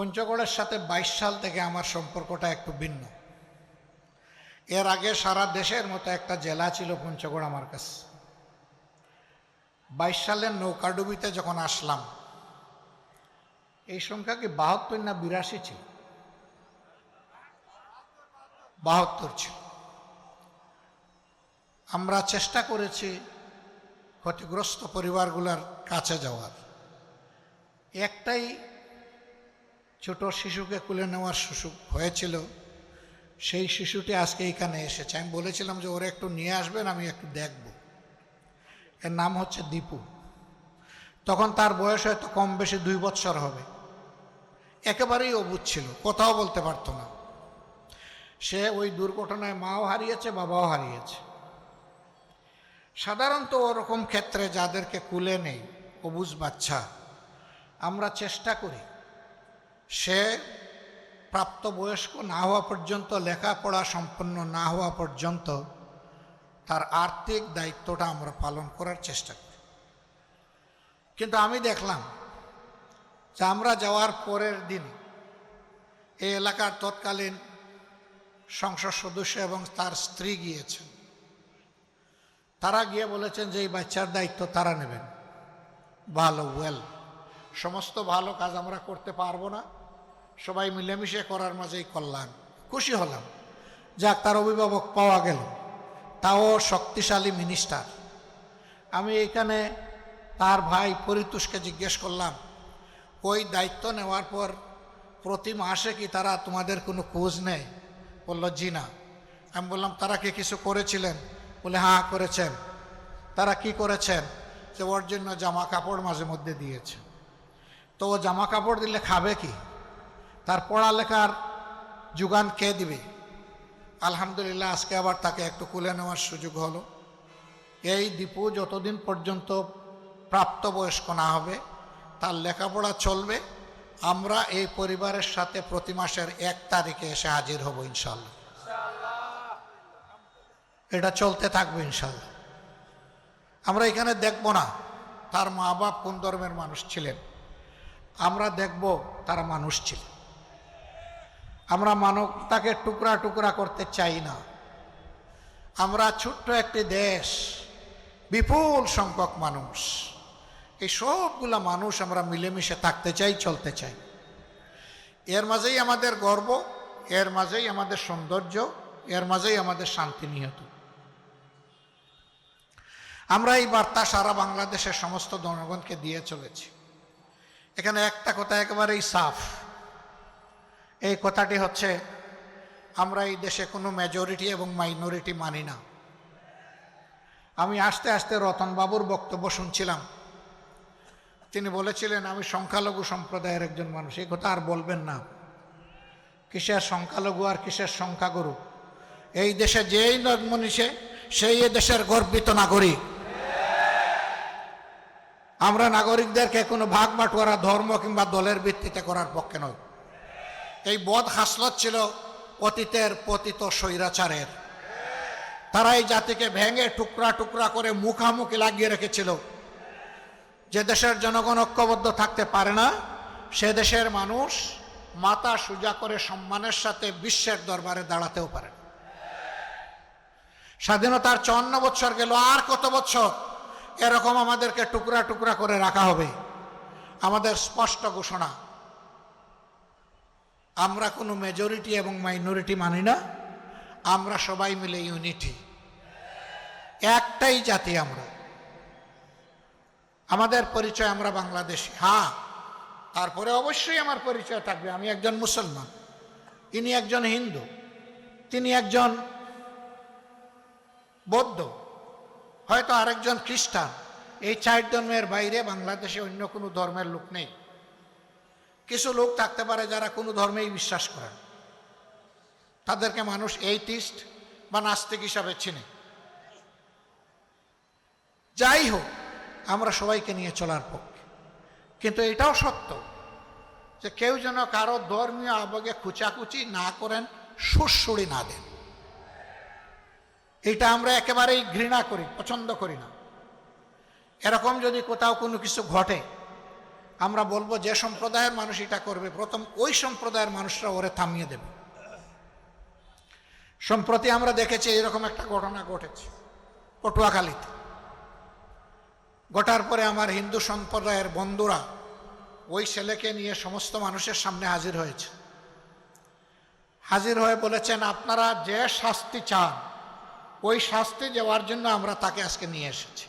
পঞ্চগড়ের সাথে বাইশ সাল থেকে আমার সম্পর্কটা একটু ভিন্ন। এর আগে সারা দেশের মতো একটা জেলা ছিল পঞ্চগড় আমার কাছে। বাইশ সালের নৌকাডুবিতে যখন আসলাম, এই সংখ্যা কি বাহাত্তর না বিরাশি ছিল? বাহাত্তর ছিল। আমরা চেষ্টা করেছি ক্ষতিগ্রস্ত পরিবারগুলোর কাছে যাওয়ার। একটাই ছোট শিশুকে কুলে নেওয়ার সুযোগ হয়েছিল। সেই শিশুটি আজকে এইখানে এসেছে। আমি বলেছিলাম যে ওরা একটু নিয়ে আসবেন, আমি একটু দেখব। এর নাম হচ্ছে দীপু। তখন তার বয়স হয়তো কম বেশি দুই বৎসর হবে। একেবারেই অবুধ ছিল, কথাও বলতে পারতো না। সে ওই দুর্ঘটনায় মাও হারিয়েছে, বাবাও হারিয়েছে। সাধারণত ওরকম ক্ষেত্রে যাদেরকে কুলে নেই, অবুজ বাচ্চা, আমরা চেষ্টা করি। সে প্রাপ্তবয়স্ক না হওয়া পর্যন্ত, লেখাপড়া সম্পন্ন না হওয়া পর্যন্ত তার আর্থিক দায়িত্বটা আমরা পালন করার চেষ্টা করি। কিন্তু আমি দেখলাম যে আমরা যাওয়ার পরের দিন এই এলাকার তৎকালীন সংসদ সদস্য এবং তার স্ত্রী গিয়েছেন। তারা গিয়ে বলেছেন যে এই বাচ্চার দায়িত্ব তারা নেবেন। ভালো ওয়েল সমস্ত ভালো কাজ আমরা করতে পারব না। সবাই মিলেমিশে করার মাঝেই কল্যাণ। খুশি হলাম। যাক, তার অভিভাবক পাওয়া গেল। তাও শক্তিশালী মিনিস্টার আমি এখানে তার ভাই পরিতোষকে জিজ্ঞেস করলাম, ওই দায়িত্ব নেওয়ার পর প্রতি মাসে কি তারা তোমাদের কোনো খোঁজ নেয়? বলল, জি না। আমি বললাম, তারা কি কিছু করেছিলেন? বলে হ্যাঁ করেছেন। তারা কি করেছেন? যে ওর জন্য জামা কাপড় মাঝে মধ্যে দিয়েছে। তো ও জামা কাপড় দিলে খাবে কি? তার পড়ালেখার যোগান কে দিবে? আলহামদুলিল্লাহ, আজকে আবার তাকে একটু কুলে নেওয়ার সুযোগ হলো। এই দীপু যতদিন পর্যন্ত প্রাপ্তবয়স্ক না হবে, তার লেখাপড়া চলবে। আমরা এই পরিবারের সাথে প্রতি মাসের এক তারিখে এসে হাজির হব ইনশাল্লাহ এটা চলতে থাকবে ইনশাল্লাহ আমরা এখানে দেখব না তার মা বাপ কোন ধর্মের মানুষ ছিলেন। আমরা দেখব তারা মানুষ ছিল আমরা মানবতাকে টুকরা টুকরা করতে চাই না। আমরা ছোট্ট একটি দেশ, বিপুল সংখ্যক মানুষ। এই সবগুলা মানুষ আমরা মিলেমিশে থাকতে চাই, চলতে চাই। এর মাঝেই আমাদের গর্ব, এর মাঝেই আমাদের সৌন্দর্য, এর মাঝেই আমাদের শান্তি নিহত। আমরা এই বার্তা সারা বাংলাদেশের সমস্ত জনগণকে দিয়ে চলেছি। এখানে একটা কথা একেবারেই সাফ। এই কথাটি হচ্ছে, আমরা এই দেশে কোনো মেজরিটি এবং মাইনরিটি মানি না। আমি আস্তে আস্তে রতনবাবুর বক্তব্য শুনছিলাম। তিনি বলেছিলেন, আমি সংখ্যালঘু সম্প্রদায়ের একজন মানুষ এই কথা আর বলবেন না। কিসের সংখ্যালঘু আর কিসের সংখ্যাগুরু? এই দেশে যেই নিছে, সেই এ দেশের গর্বিত নাগরিক। আমরা নাগরিকদেরকে কোনো ভাগ বাটোয়ারা ধর্ম কিংবা দলের ভিত্তিতে করার পক্ষে নয়। এই বদ হাসলত ছিল অতীতের পতিত স্বৈরাচারের। তারা এই জাতিকে ভেঙে টুকরা টুকরা করে মুখামুখি লাগিয়ে রেখেছিল। যে দেশের জনগণ ঐক্যবদ্ধ থাকতে পারে না, সে দেশের মানুষ মাথা সোজা করে সম্মানের সাথে বিশ্বের দরবারে দাঁড়াতেও পারে স্বাধীনতার চুয়ান্ন বছর গেল, আর কত বছর এরকম আমাদেরকে টুকরা টুকরা করে রাখা হবে। আমাদের স্পষ্ট ঘোষণা আমরা কোনো মেজরিটি এবং মাইনরিটি মানি না, আমরা সবাই মিলে ইউনিটি একটাই জাতি আমরা। আমাদের পরিচয় আমরা বাংলাদেশি। হ্যাঁ তারপরে অবশ্যই আমার পরিচয় থাকবে। আমি একজন মুসলমান, ইনি একজন হিন্দু, তিনি একজন বৌদ্ধ, হয়তো আরেকজন খ্রিস্টান। এই চার ধর্মের বাইরে বাংলাদেশে অন্য কোনো ধর্মের লোক নেই। কিছু লোক থাকতে পারে যারা কোনো ধর্মেই বিশ্বাস করেন তাদেরকে মানুষ এইটিস্ট বা নাস্তিক হিসাবে চিনে। যাই হোক, আমরা সবাইকে নিয়ে চলার পক্ষে। কিন্তু এটাও সত্য যে কেউ যেন কারও ধর্মীয় আবেগে খুচাকুচি না করেন সুরসুড়ি না দেন। এটা আমরা একেবারেই ঘৃণা করি, পছন্দ করি না। এরকম যদি কোথাও কোনো কিছু ঘটে আমরা বলব যে সম্প্রদায়ের মানুষ এটা করবে, প্রথম ওই সম্প্রদায়ের মানুষরা ওরে থামিয়ে দেবে। সম্প্রতি আমরা দেখেছি এরকম একটা ঘটনা ঘটেছে পটুয়াখালীতে। ঘটার পরে আমার হিন্দু সম্প্রদায়ের বন্ধুরা ওই ছেলেকে নিয়ে সমস্ত মানুষের সামনে হাজির হয়েছে। হাজির হয়ে বলেছেন, আপনারা যে শাস্তি চান, ওই শাস্তি দেওয়ার জন্য আমরা তাকে আজকে নিয়ে এসেছি।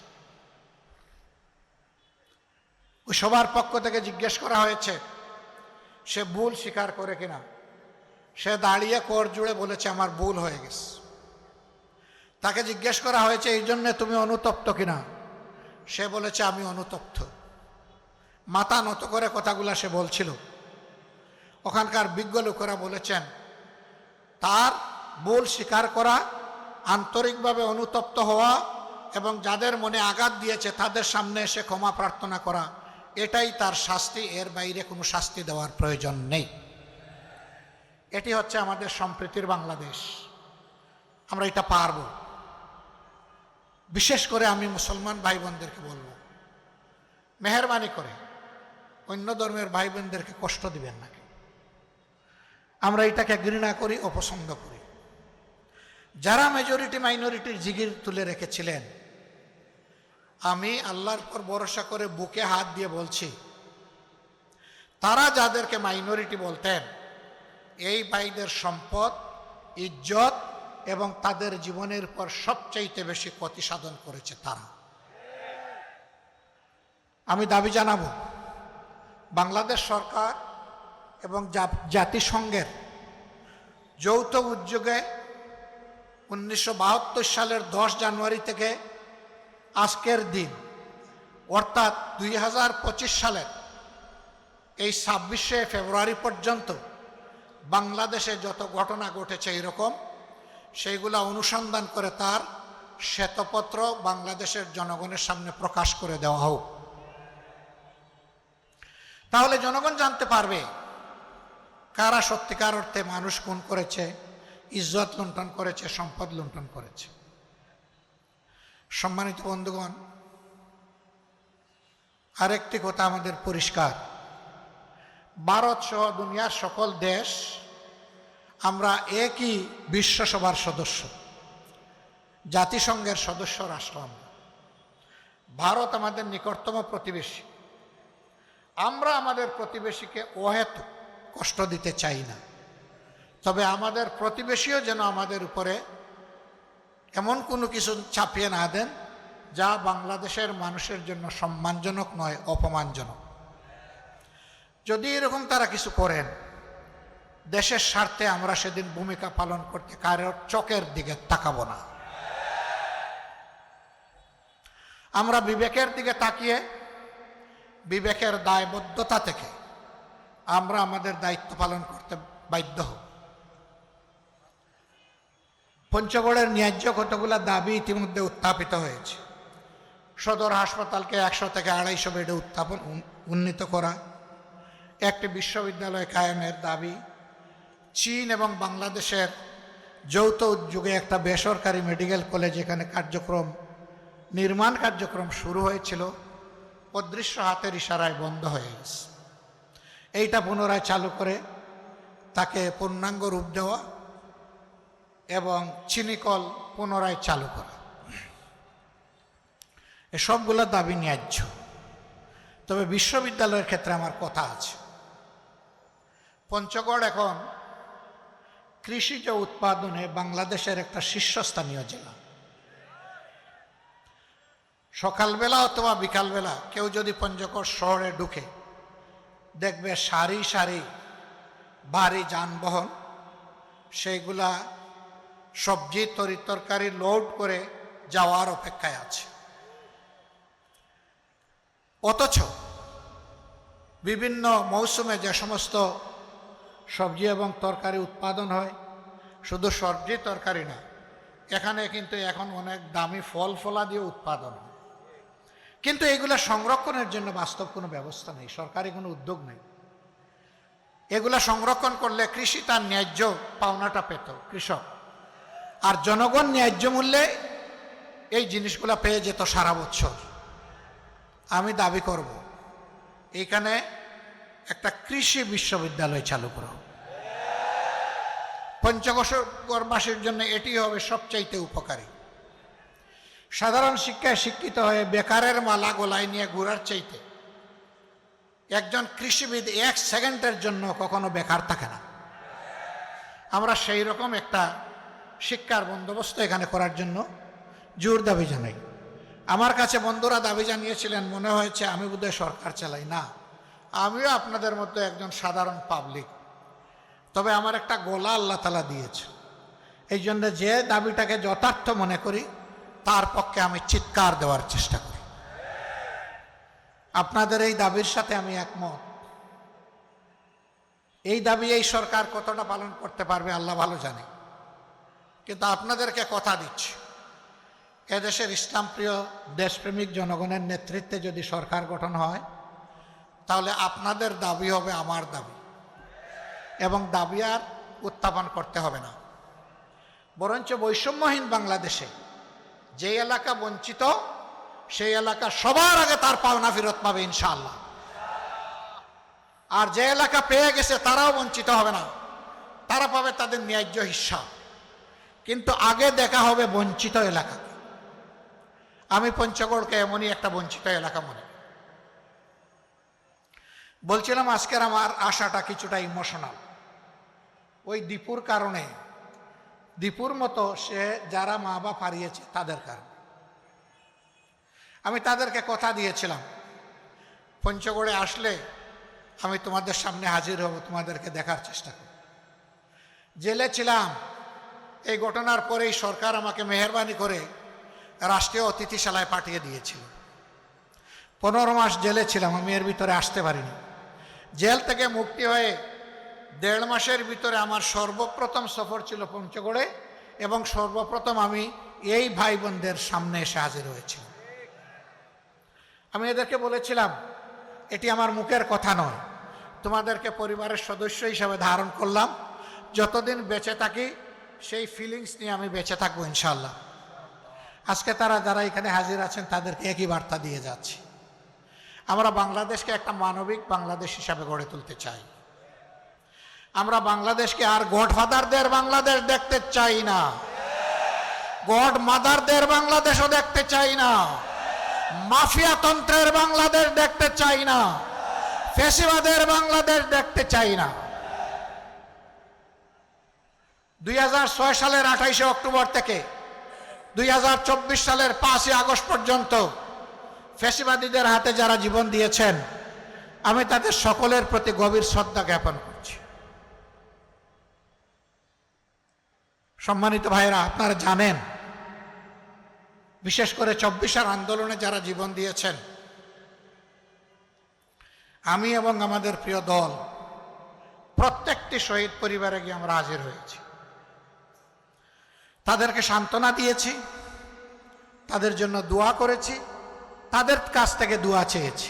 ওই সবার পক্ষ থেকে জিজ্ঞেস করা হয়েছে, সে ভুল স্বীকার করে কিনা? সে দাঁড়িয়ে কর জুড়ে বলেছে, আমার ভুল হয়ে গেছে। তাকে জিজ্ঞেস করা হয়েছে, এই জন্যে তুমি অনুতপ্ত কিনা? সে বলেছে, আমি অনুতপ্ত। মাথা নত করে কথাগুলা সে বলছিল। ওখানকার বিজ্ঞ লোকেরা বলেছেন, তার ভুল স্বীকার করা, আন্তরিকভাবে অনুতপ্ত হওয়া এবং যাদের মনে আঘাত দিয়েছে তাদের সামনে এসে ক্ষমা প্রার্থনা করা এটাই তার শাস্তি, এর বাইরে কোনো শাস্তি দেওয়ার প্রয়োজন নেই। এটি হচ্ছে আমাদের সম্প্রীতির বাংলাদেশ। আমরা এটা পারব। বিশেষ করে আমি মুসলমান ভাই বোনদেরকে বলব, মেহরবানি করে অন্য ধর্মের ভাই বোনদেরকে কষ্ট দিবেন না আমরা এটাকে ঘৃণা করি, অপছন্দ করি। যারা মেজরিটি মাইনরিটির জিগির তুলে রেখেছিলেন আমি আল্লাহর পর ভরসা করে বুকে হাত দিয়ে বলছি, তারা যাদেরকে মাইনরিটি বলতেন, এই ভাইদের সম্পদ, ইজ্জত এবং তাদের জীবনের পর সবচাইতে বেশি ক্ষতি সাধন করেছে তারা। আমি দাবি জানাব, বাংলাদেশ সরকার এবং জাতিসংঘের যৌথ উদ্যোগে উনিশশো বাহাত্তর সালের দশ জানুয়ারি থেকে আজকের দিন, অর্থাৎ দুই হাজার পঁচিশ সালের এই ছাব্বিশে ফেব্রুয়ারি পর্যন্ত বাংলাদেশে যত ঘটনা ঘটেছে এরকম সেইগুলা অনুসন্ধান করে তার শ্বেতপত্র বাংলাদেশের জনগণের সামনে প্রকাশ করে দেওয়া হোক। তাহলে জনগণ জানতে পারবে কারা সত্যিকার অর্থে মানুষ খুন করেছে, ইজ্জত লুণ্ঠন করেছে, সম্পদ লুণ্ঠন করেছে। সম্মানিত বন্ধুগণ, আরেকটি কথা আমাদের পরিষ্কার। ভারত সহ দুনিয়ার সকল দেশ, আমরা একই বিশ্বসভার সদস্য, জাতিসংঘের সদস্য রাষ্ট্র আমরা। ভারত আমাদের নিকটতম প্রতিবেশী। আমরা আমাদের প্রতিবেশীকে অহেতু কষ্ট দিতে চাই না। তবে আমাদের প্রতিবেশীও যেন আমাদের উপরে এমন কোনো কিছু ছাপিয়ে না দেন, যা বাংলাদেশের মানুষের জন্য সম্মানজনক নয়, অপমানজনক। যদি এরকম তারা কিছু করেন, দেশের স্বার্থে আমরা সেদিন ভূমিকা পালন করতে কারোর চোখের দিকে তাকাবো না। আমরা বিবেকের দিকে তাকিয়ে, বিবেকের দায়বদ্ধতা থেকে আমরা আমাদের দায়িত্ব পালন করতে বাধ্য হব। পঞ্চগড়ের ন্যায্য কতগুলো দাবি ইতিমধ্যে উত্থাপিত হয়েছে? সদর হাসপাতালকে একশো থেকে আড়াইশো বেডে উত্থাপন উন্নীত করা। একটি বিশ্ববিদ্যালয় কায়েমের দাবি, চীন এবং বাংলাদেশের যৌথ উদ্যোগে একটা বেসরকারি মেডিকেল কলেজ এখানে কার্যক্রম, নির্মাণ কার্যক্রম শুরু হয়েছিল। অদৃশ্য হাতের ইশারায় বন্ধ হয়ে গেছে। এইটা পুনরায় চালু করে তাকে পূর্ণাঙ্গ রূপ দেওয়া এবং চিনিকল পুনরায় চালু করা। এসবগুলো দাবি ন্যায্য। তবে বিশ্ববিদ্যালয়ের ক্ষেত্রে আমার কথা আছে। পঞ্চগড় এখন কৃষিজ উৎপাদনে বাংলাদেশের একটা শীর্ষস্থানীয় জেলা। সকালবেলা অথবা বিকালবেলা কেউ যদি পঞ্চগড় শহরে ঢুকে দেখবে সারি সারি ভারী যানবাহন, সেইগুলা সবজি তরি তরকারি লোড করে যাওয়ার অপেক্ষায় আছে। অথচ বিভিন্ন মৌসুমে যে সমস্ত সবজি এবং তরকারি উৎপাদন হয়, শুধু সবজি তরকারি না, এখানে কিন্তু এখন অনেক দামি ফল ফলা দিয়ে উৎপাদন হয়। কিন্তু এগুলো সংরক্ষণের জন্য বাস্তব কোনো ব্যবস্থা নেই, সরকারি কোনো উদ্যোগ নেই। এগুলা সংরক্ষণ করলে কৃষি তার ন্যায্য পাওনাটা পেত, কৃষক। আর জনগণ ন্যায্য মূল্যে এই জিনিসগুলো পেয়ে যেত সারা বছর। আমি দাবি করব এইখানে একটা কৃষি বিশ্ববিদ্যালয় চালু করো। পঞ্চগড়বাসীর জন্য এটি হবে সবচাইতে উপকারী। সাধারণ শিক্ষায় শিক্ষিত হয়ে বেকারের মালা গোলায় নিয়ে ঘোরার চাইতে একজন কৃষিবিদ এক সেকেন্ডের জন্য কখনো বেকার থাকে না। আমরা সেই রকম একটা শিক্ষার বন্দোবস্ত এখানে করার জন্য জোর দাবি জানাই। আমার কাছে বন্ধুরা দাবি জানিয়েছিলেন, মনে হয়েছে আমি বোধহয় সরকার চালাই। না, আমিও আপনাদের মতো একজন সাধারণ পাবলিক তবে আমার একটা গোলা আল্লাহ তালা দিয়েছে। এই জন্য যে দাবিটাকে যথার্থ মনে করি, তার পক্ষে আমি চিৎকার দেওয়ার চেষ্টা করি। আপনাদের এই দাবির সাথে আমি একমত। এই দাবি এই সরকার কতটা পালন করতে পারবে, আল্লাহ ভালো জানে। কিন্তু আপনাদেরকে কথা দিচ্ছি। এদেশের ইসলাম প্রিয় দেশপ্রেমিক জনগণের নেতৃত্বে যদি সরকার গঠন হয়, তাহলে আপনাদের দাবি হবে আমার দাবি। এবং দাবি আর উত্থাপন করতে হবে না। বরঞ্চ বৈষম্যহীন বাংলাদেশে যে এলাকা বঞ্চিত, সেই এলাকা সবার আগে তার পাওনা ফেরত পাবে ইনশাআল্লাহ। আর যে এলাকা পেয়ে গেছে, তারাও বঞ্চিত হবে না। তারা পাবে তাদের ন্যায্য হিসাব কিন্তু আগে দেখা হবে বঞ্চিত এলাকা। আমি পঞ্চগড়কে এমনই একটা বঞ্চিত এলাকা মনে বলছিলাম আজকের আমার আশাটা কিছুটা ইমোশনাল ওই দীপুর কারণে, দীপুর মতো সে যারা মা বাপ হারিয়েছে তাদের কারণে। আমি তাদেরকে কথা দিয়েছিলাম, পঞ্চগড়ে আসলে আমি তোমাদের সামনে হাজির হব, তোমাদেরকে দেখার চেষ্টা করব। জেলে ছিলাম এই ঘটনার পরেই সরকার আমাকে মেহরবানি করে রাষ্ট্রীয় অতিথিশালায় পাঠিয়ে দিয়েছিল। পনেরো মাস জেলে ছিলাম, আমি এর ভিতরে আসতে পারিনি। জেল থেকে মুক্তি হয়ে দেড় মাসের ভিতরে আমার সর্বপ্রথম সফর ছিল পঞ্চগড়ে এবং সর্বপ্রথম আমি এই ভাই বোনদের সামনে এসে হাজির হয়েছিলাম। আমি এদেরকে বলেছিলাম, এটি আমার মুখের কথা নয়। তোমাদেরকে পরিবারের সদস্য হিসাবে ধারণ করলাম। যতদিন বেঁচে থাকি সেই ফিলিংস নিয়ে আমি বেঁচে থাকব ইনশাল্লাহ আজকে তারা যারা এখানে হাজির আছেন, তাদেরকে একই বার্তা দিয়ে যাচ্ছি। আমরা বাংলাদেশকে একটা মানবিক বাংলাদেশ হিসাবে গড়ে তুলতে চাই। আমরা বাংলাদেশকে আর গডফাদারদের বাংলাদেশ দেখতে চাই না। গড মাদারদের বাংলাদেশও দেখতে চাই না। মাফিয়া তন্ত্রের বাংলাদেশ দেখতে চাই না। ফেসিবাদের বাংলাদেশ দেখতে চাই না। দুই হাজার ছয় সালের আঠাইশে অক্টোবর থেকে দুই হাজার চব্বিশ সালের পাঁচই আগস্ট পর্যন্ত ফেসিবাদীদের হাতে যারা জীবন দিয়েছেন, আমি তাদের সকলের প্রতি গভীর শ্রদ্ধা জ্ঞাপন করছি। সম্মানিত ভাইরা আপনারা জানেন, বিশেষ করে চব্বিশের আন্দোলনে যারা জীবন দিয়েছেন, আমি এবং আমাদের প্রিয় দল প্রত্যেকটি শহীদ পরিবারে গিয়ে আমরা হাজির হয়েছি। তাদেরকে সান্ত্বনা দিয়েছি, তাদের জন্য দোয়া করেছি, তাদের কাছ থেকে দোয়া চেয়েছি।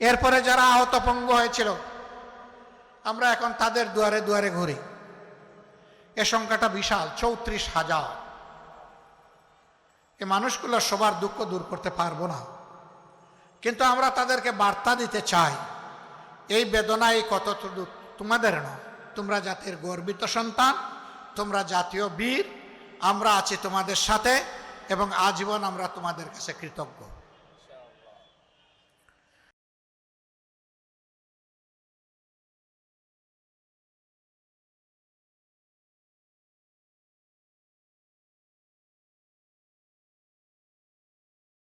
এরপরে যারা আহত পঙ্গু হয়েছিল, আমরা এখন তাদের দুয়ারে দুয়ারে ঘুরি। এ সংখ্যাটা বিশাল, চৌত্রিশ হাজার। এ মানুষগুলো সবার দুঃখ দূর করতে পারব না। কিন্তু আমরা তাদেরকে বার্তা দিতে চাই, এই বেদনা এই কত তোমাদের নয় তোমরা জাতির গর্বিত সন্তান। তোমরা জাতীয় বীর আমরা আছি তোমাদের সাথে এবং আজীবন আমরা তোমাদের কাছে কৃতজ্ঞ।